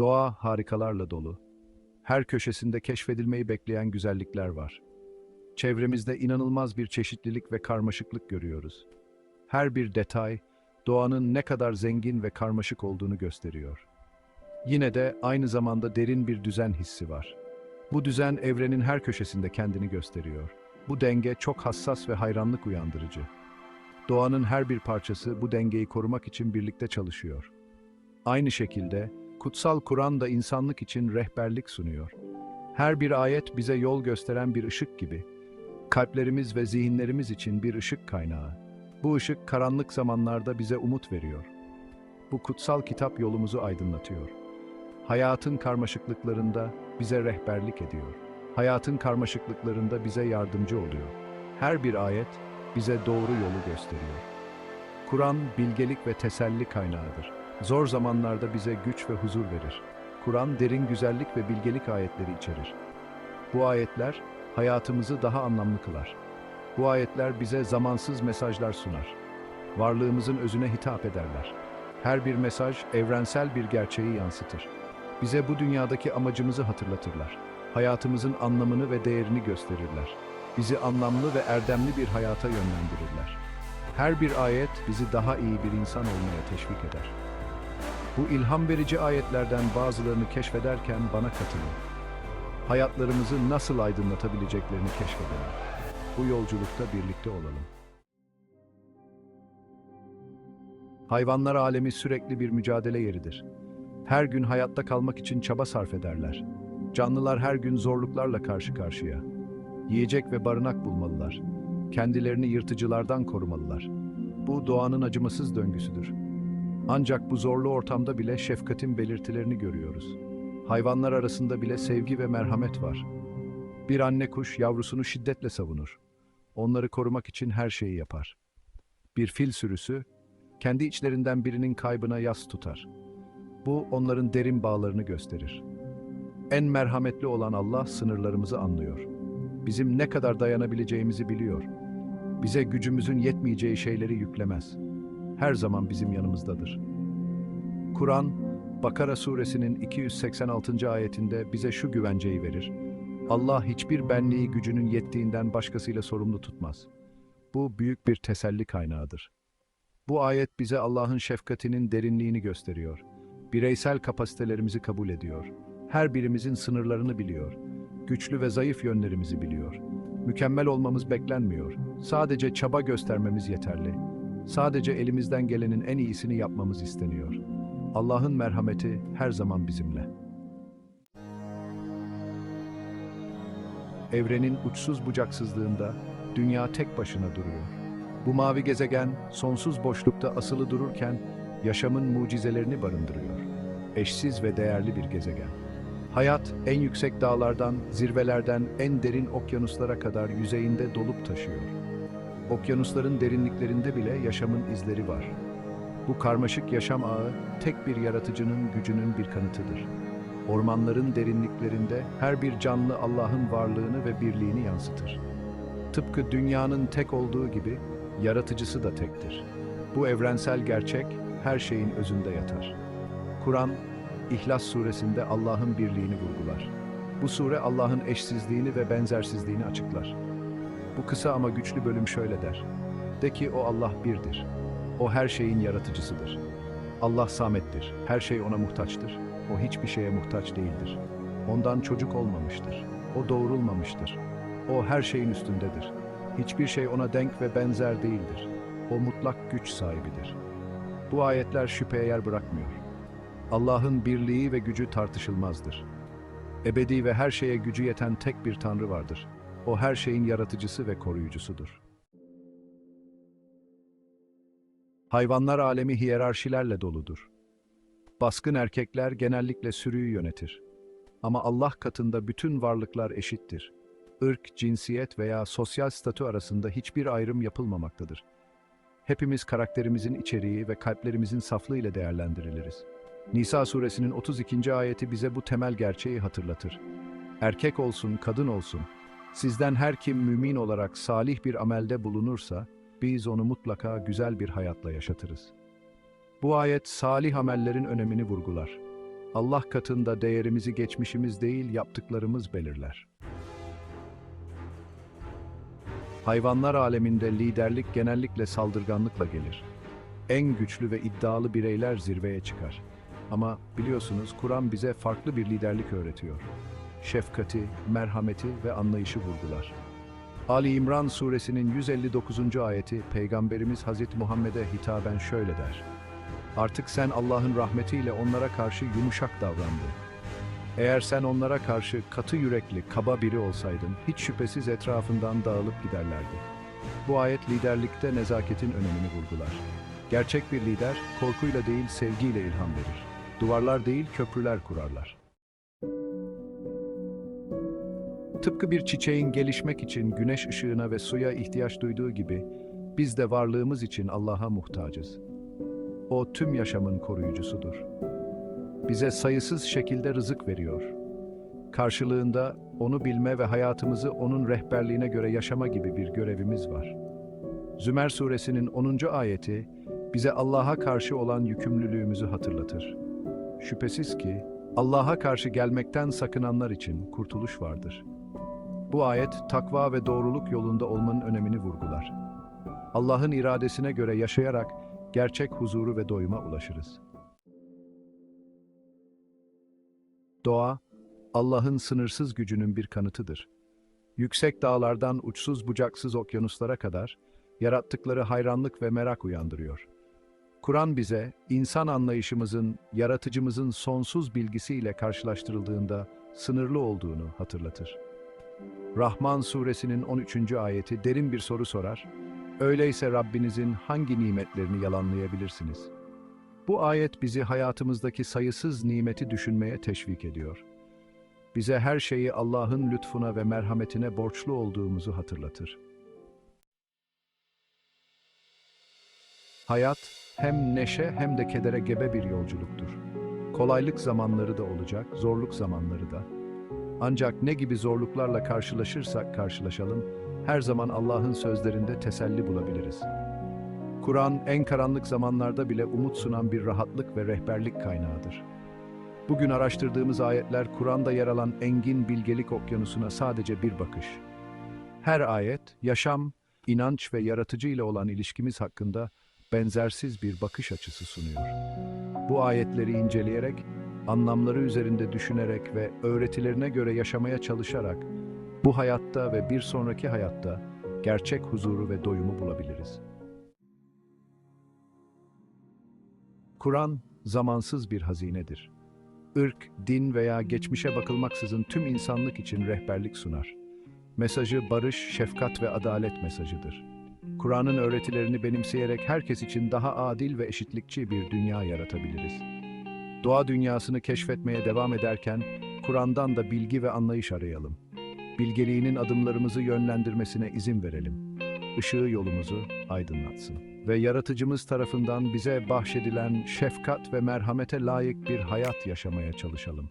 Doğa harikalarla dolu. Her köşesinde keşfedilmeyi bekleyen güzellikler var. Çevremizde inanılmaz bir çeşitlilik ve karmaşıklık görüyoruz. Her bir detay, doğanın ne kadar zengin ve karmaşık olduğunu gösteriyor. Yine de aynı zamanda derin bir düzen hissi var. Bu düzen evrenin her köşesinde kendini gösteriyor. Bu denge çok hassas ve hayranlık uyandırıcı. Doğanın her bir parçası bu dengeyi korumak için birlikte çalışıyor. Aynı şekilde kutsal Kur'an da insanlık için rehberlik sunuyor. Her bir ayet bize yol gösteren bir ışık gibi. Kalplerimiz ve zihinlerimiz için bir ışık kaynağı. Bu ışık karanlık zamanlarda bize umut veriyor. Bu kutsal kitap yolumuzu aydınlatıyor. Hayatın karmaşıklıklarında bize rehberlik ediyor. Hayatın karmaşıklıklarında bize yardımcı oluyor. Her bir ayet bize doğru yolu gösteriyor. Kur'an bilgelik ve teselli kaynağıdır. Zor zamanlarda bize güç ve huzur verir. Kur'an derin güzellik ve bilgelik ayetleri içerir. Bu ayetler hayatımızı daha anlamlı kılar. Bu ayetler bize zamansız mesajlar sunar. Varlığımızın özüne hitap ederler. Her bir mesaj evrensel bir gerçeği yansıtır. Bize bu dünyadaki amacımızı hatırlatırlar. Hayatımızın anlamını ve değerini gösterirler. Bizi anlamlı ve erdemli bir hayata yönlendirirler. Her bir ayet bizi daha iyi bir insan olmaya teşvik eder. Bu ilham verici ayetlerden bazılarını keşfederken bana katılın. Hayatlarımızı nasıl aydınlatabileceklerini keşfedelim. Bu yolculukta birlikte olalım. Hayvanlar alemi sürekli bir mücadele yeridir. Her gün hayatta kalmak için çaba sarf ederler. Canlılar her gün zorluklarla karşı karşıya. Yiyecek ve barınak bulmalılar. Kendilerini yırtıcılardan korumalılar. Bu doğanın acımasız döngüsüdür. Ancak bu zorlu ortamda bile şefkatin belirtilerini görüyoruz. Hayvanlar arasında bile sevgi ve merhamet var. Bir anne kuş yavrusunu şiddetle savunur. Onları korumak için her şeyi yapar. Bir fil sürüsü kendi içlerinden birinin kaybına yas tutar. Bu onların derin bağlarını gösterir. En merhametli olan Allah sınırlarımızı anlıyor. Bizim ne kadar dayanabileceğimizi biliyor. Bize gücümüzün yetmeyeceği şeyleri yüklemez. Her zaman bizim yanımızdadır. Kur'an, Bakara suresinin 286. ayetinde bize şu güvenceyi verir. Allah hiçbir benliği gücünün yettiğinden başkasıyla sorumlu tutmaz. Bu büyük bir teselli kaynağıdır. Bu ayet bize Allah'ın şefkatinin derinliğini gösteriyor. Bireysel kapasitelerimizi kabul ediyor. Her birimizin sınırlarını biliyor. Güçlü ve zayıf yönlerimizi biliyor. Mükemmel olmamız beklenmiyor. Sadece çaba göstermemiz yeterli. Sadece elimizden gelenin en iyisini yapmamız isteniyor. Allah'ın merhameti her zaman bizimle. Evrenin uçsuz bucaksızlığında dünya tek başına duruyor. Bu mavi gezegen sonsuz boşlukta asılı dururken yaşamın mucizelerini barındırıyor. Eşsiz ve değerli bir gezegen. Hayat en yüksek dağlardan, zirvelerden en derin okyanuslara kadar yüzeyinde dolup taşıyor. Okyanusların derinliklerinde bile yaşamın izleri var. Bu karmaşık yaşam ağı tek bir yaratıcının gücünün bir kanıtıdır. Ormanların derinliklerinde her bir canlı Allah'ın varlığını ve birliğini yansıtır. Tıpkı dünyanın tek olduğu gibi yaratıcısı da tektir. Bu evrensel gerçek her şeyin özünde yatar. Kur'an, İhlas suresinde Allah'ın birliğini vurgular. Bu sure Allah'ın eşsizliğini ve benzersizliğini açıklar. Bu kısa ama güçlü bölüm şöyle der. De ki o Allah birdir. O her şeyin yaratıcısıdır. Allah samettir. Her şey ona muhtaçtır. O hiçbir şeye muhtaç değildir. Ondan çocuk olmamıştır. O doğurulmamıştır. O her şeyin üstündedir. Hiçbir şey ona denk ve benzer değildir. O mutlak güç sahibidir. Bu ayetler şüpheye yer bırakmıyor. Allah'ın birliği ve gücü tartışılmazdır. Ebedi ve her şeye gücü yeten tek bir Tanrı vardır. O her şeyin yaratıcısı ve koruyucusudur. Hayvanlar alemi hiyerarşilerle doludur. Baskın erkekler genellikle sürüyü yönetir. Ama Allah katında bütün varlıklar eşittir. Irk, cinsiyet veya sosyal statü arasında hiçbir ayrım yapılmamaktadır. Hepimiz karakterimizin içeriği ve kalplerimizin saflığı ile değerlendiriliriz. Nisa suresinin 32. ayeti bize bu temel gerçeği hatırlatır. Erkek olsun, kadın olsun, sizden her kim mümin olarak salih bir amelde bulunursa, biz onu mutlaka güzel bir hayatla yaşatırız. Bu ayet salih amellerin önemini vurgular. Allah katında değerimizi geçmişimiz değil yaptıklarımız belirler. Hayvanlar aleminde liderlik genellikle saldırganlıkla gelir. En güçlü ve iddialı bireyler zirveye çıkar. Ama biliyorsunuz Kur'an bize farklı bir liderlik öğretiyor. Şefkati, merhameti ve anlayışı vurgular. Ali İmran suresinin 159. ayeti Peygamberimiz Hazreti Muhammed'e hitaben şöyle der. Artık sen Allah'ın rahmetiyle onlara karşı yumuşak davrandın. Eğer sen onlara karşı katı yürekli, kaba biri olsaydın, hiç şüphesiz etrafından dağılıp giderlerdi. Bu ayet liderlikte nezaketin önemini vurgular. Gerçek bir lider, korkuyla değil sevgiyle ilham verir. Duvarlar değil köprüler kurarlar. Tıpkı bir çiçeğin gelişmek için güneş ışığına ve suya ihtiyaç duyduğu gibi, biz de varlığımız için Allah'a muhtacız. O tüm yaşamın koruyucusudur. Bize sayısız şekilde rızık veriyor. Karşılığında onu bilme ve hayatımızı onun rehberliğine göre yaşama gibi bir görevimiz var. Zümer suresinin 10. ayeti bize Allah'a karşı olan yükümlülüğümüzü hatırlatır. Şüphesiz ki Allah'a karşı gelmekten sakınanlar için kurtuluş vardır. Bu ayet takva ve doğruluk yolunda olmanın önemini vurgular. Allah'ın iradesine göre yaşayarak gerçek huzuru ve doyuma ulaşırız. Doğa, Allah'ın sınırsız gücünün bir kanıtıdır. Yüksek dağlardan uçsuz bucaksız okyanuslara kadar yarattıkları hayranlık ve merak uyandırıyor. Kur'an bize insan anlayışımızın, yaratıcımızın sonsuz bilgisiyle karşılaştırıldığında sınırlı olduğunu hatırlatır. Rahman suresinin 13. ayeti derin bir soru sorar. Öyleyse Rabbinizin hangi nimetlerini yalanlayabilirsiniz? Bu ayet bizi hayatımızdaki sayısız nimeti düşünmeye teşvik ediyor. Bize her şeyi Allah'ın lütfuna ve merhametine borçlu olduğumuzu hatırlatır. Hayat hem neşe hem de kedere gebe bir yolculuktur. Kolaylık zamanları da olacak, zorluk zamanları da. Ancak ne gibi zorluklarla karşılaşırsak karşılaşalım, her zaman Allah'ın sözlerinde teselli bulabiliriz. Kur'an en karanlık zamanlarda bile umut sunan bir rahatlık ve rehberlik kaynağıdır. Bugün araştırdığımız ayetler Kur'an'da yer alan engin bilgelik okyanusuna sadece bir bakış. Her ayet, yaşam, inanç ve yaratıcı ile olan ilişkimiz hakkında benzersiz bir bakış açısı sunuyor. Bu ayetleri inceleyerek, anlamları üzerinde düşünerek ve öğretilerine göre yaşamaya çalışarak bu hayatta ve bir sonraki hayatta gerçek huzuru ve doyumu bulabiliriz. Kur'an zamansız bir hazinedir. Irk, din veya geçmişe bakılmaksızın tüm insanlık için rehberlik sunar. Mesajı barış, şefkat ve adalet mesajıdır. Kur'an'ın öğretilerini benimseyerek herkes için daha adil ve eşitlikçi bir dünya yaratabiliriz. Doğa dünyasını keşfetmeye devam ederken Kur'an'dan da bilgi ve anlayış arayalım. Bilgeliğinin adımlarımızı yönlendirmesine izin verelim. Işığı yolumuzu aydınlatsın. Ve yaratıcımız tarafından bize bahşedilen şefkat ve merhamete layık bir hayat yaşamaya çalışalım.